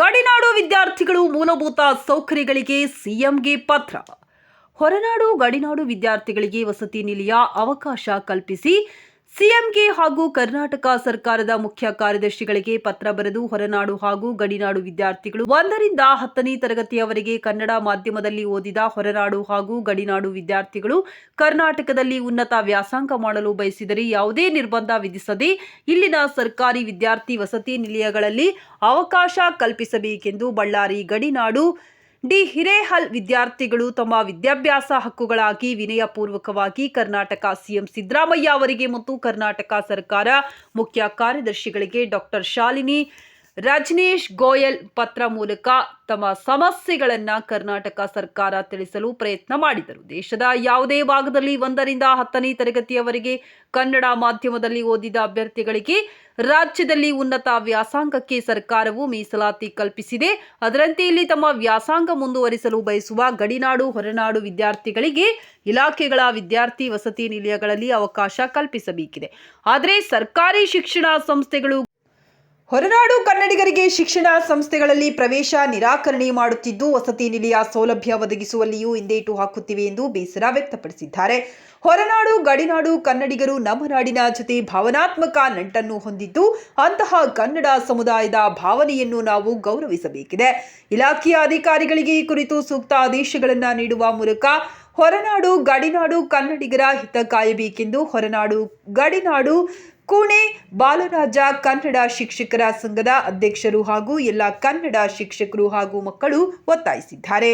ಗಡಿನಾಡು ವಿದ್ಯಾರ್ಥಿಗಳು ಮೂಲಭೂತ ಸೌಕರ್ಯಗಳಿಗೆ ಸಿಎಂಗೆ ಪತ್ರ. ಹೊರನಾಡು ಗಡಿನಾಡು ವಿದ್ಯಾರ್ಥಿಗಳಿಗೆ ವಸತಿ ನಿಲಯ ಅವಕಾಶ ಕಲ್ಪಿಸಿ ಸಿಎಂಗೆ ಹಾಗೂ ಕರ್ನಾಟಕ ಸರ್ಕಾರದ ಮುಖ್ಯ ಕಾರ್ಯದರ್ಶಿಗಳಿಗೆ ಪತ್ರ ಬರೆದು ಹೊರನಾಡು ಹಾಗೂ ಗಡಿನಾಡು ವಿದ್ಯಾರ್ಥಿಗಳು ಒಂದರಿಂದ ಹತ್ತನೇ ತರಗತಿಯವರೆಗೆ ಕನ್ನಡ ಮಾಧ್ಯಮದಲ್ಲಿ ಓದಿದ ಹೊರನಾಡು ಹಾಗೂ ಗಡಿನಾಡು ವಿದ್ಯಾರ್ಥಿಗಳು ಕರ್ನಾಟಕದಲ್ಲಿ ಉನ್ನತ ವ್ಯಾಸಂಗ ಮಾಡಲು ಬಯಸಿದರೆ ಯಾವುದೇ ನಿರ್ಬಂಧ ವಿಧಿಸದೆ ಇಲ್ಲಿನ ಸರ್ಕಾರಿ ವಿದ್ಯಾರ್ಥಿ ವಸತಿ ನಿಲಯಗಳಲ್ಲಿ ಅವಕಾಶ ಕಲ್ಪಿಸಬೇಕೆಂದು ಬಳ್ಳಾರಿ ಗಡಿನಾಡು ಡಿ ಹಿರೇಹಲ್ ವಿದ್ಯಾರ್ಥಿಗಳು ತಮ್ಮ ವಿದ್ಯಾಭ್ಯಾಸ ಹಕ್ಕುಗಳಾಗಿ ವಿನಯಪೂರ್ವಕವಾಗಿ ಕರ್ನಾಟಕ ಸಿಎಂ ಸಿದ್ದರಾಮಯ್ಯ ಅವರಿಗೆ ಮತ್ತು ಕರ್ನಾಟಕ ಸರ್ಕಾರ ಮುಖ್ಯ ಕಾರ್ಯದರ್ಶಿಗಳಿಗೆ ಡಾಕ್ಟರ್ ಶಾಲಿನಿ ರಜನೀಶ್ ಗೋಯಲ್ ಪತ್ರ ಮೂಲಕ ತಮ್ಮ ಸಮಸ್ಯೆಗಳನ್ನು ಕರ್ನಾಟಕ ಸರ್ಕಾರ ತಿಳಿಸಲು ಪ್ರಯತ್ನ ಮಾಡಿದರು. ದೇಶದ ಯಾವುದೇ ಭಾಗದಲ್ಲಿ ಒಂದರಿಂದ ಹತ್ತನೇ ತರಗತಿಯವರೆಗೆ ಕನ್ನಡ ಮಾಧ್ಯಮದಲ್ಲಿ ಓದಿದ ಅಭ್ಯರ್ಥಿಗಳಿಗೆ ರಾಜ್ಯದಲ್ಲಿ ಉನ್ನತ ವ್ಯಾಸಂಗಕ್ಕೆ ಸರ್ಕಾರವು ಮೀಸಲಾತಿ ಕಲ್ಪಿಸಿದೆ. ಅದರಂತೆ ಇಲ್ಲಿ ತಮ್ಮ ವ್ಯಾಸಂಗ ಮುಂದುವರಿಸಲು ಬಯಸುವ ಗಡಿನಾಡು, ಹೊರನಾಡು ವಿದ್ಯಾರ್ಥಿಗಳಿಗೆ ಇಲಾಖೆಗಳ ವಿದ್ಯಾರ್ಥಿ ವಸತಿ ನಿಲಯಗಳಲ್ಲಿ ಅವಕಾಶ ಕಲ್ಪಿಸಬೇಕಿದೆ. ಆದರೆ ಸರ್ಕಾರಿ ಶಿಕ್ಷಣ ಸಂಸ್ಥೆಗಳು ಹೊರನಾಡು ಕನ್ನಡಿಗರಿಗೆ ಶಿಕ್ಷಣ ಸಂಸ್ಥೆಗಳಲ್ಲಿ ಪ್ರವೇಶ ನಿರಾಕರಣೆ ಮಾಡುತ್ತಿದ್ದು, ವಸತಿ ನಿಲಯ ಸೌಲಭ್ಯ ಒದಗಿಸುವಲ್ಲಿಯೂ ಹಿಂದೇಟು ಹಾಕುತ್ತಿವೆ ಎಂದು ಬೇಸರ ವ್ಯಕ್ತಪಡಿಸಿದ್ದಾರೆ. ಹೊರನಾಡು, ಗಡಿನಾಡು ಕನ್ನಡಿಗರು ನಮ್ಮ ನಾಡಿನ ಜೊತೆ ಭಾವನಾತ್ಮಕ ನಂಟನ್ನು ಹೊಂದಿದ್ದು, ಅಂತಹ ಕನ್ನಡ ಸಮುದಾಯದ ಭಾವನೆಯನ್ನು ನಾವು ಗೌರವಿಸಬೇಕಿದೆ. ಇಲಾಖೆಯ ಅಧಿಕಾರಿಗಳಿಗೆ ಈ ಕುರಿತು ಸೂಕ್ತ ಆದೇಶಗಳನ್ನು ನೀಡುವ ಮೂಲಕ ಹೊರನಾಡು, ಗಡಿನಾಡು ಕನ್ನಡಿಗರ ಹಿತ ಕಾಯಬೇಕೆಂದು ಹೊರನಾಡು, ಗಡಿನಾಡು ಕೂಣೆ ಬಾಲರಾಜ ಕನ್ನಡ ಶಿಕ್ಷಕರ ಸಂಘದ ಅಧ್ಯಕ್ಷರು ಹಾಗೂ ಎಲ್ಲ ಕನ್ನಡ ಶಿಕ್ಷಕರು ಹಾಗೂ ಮಕ್ಕಳು ಒತ್ತಾಯಿಸಿದ್ದಾರೆ.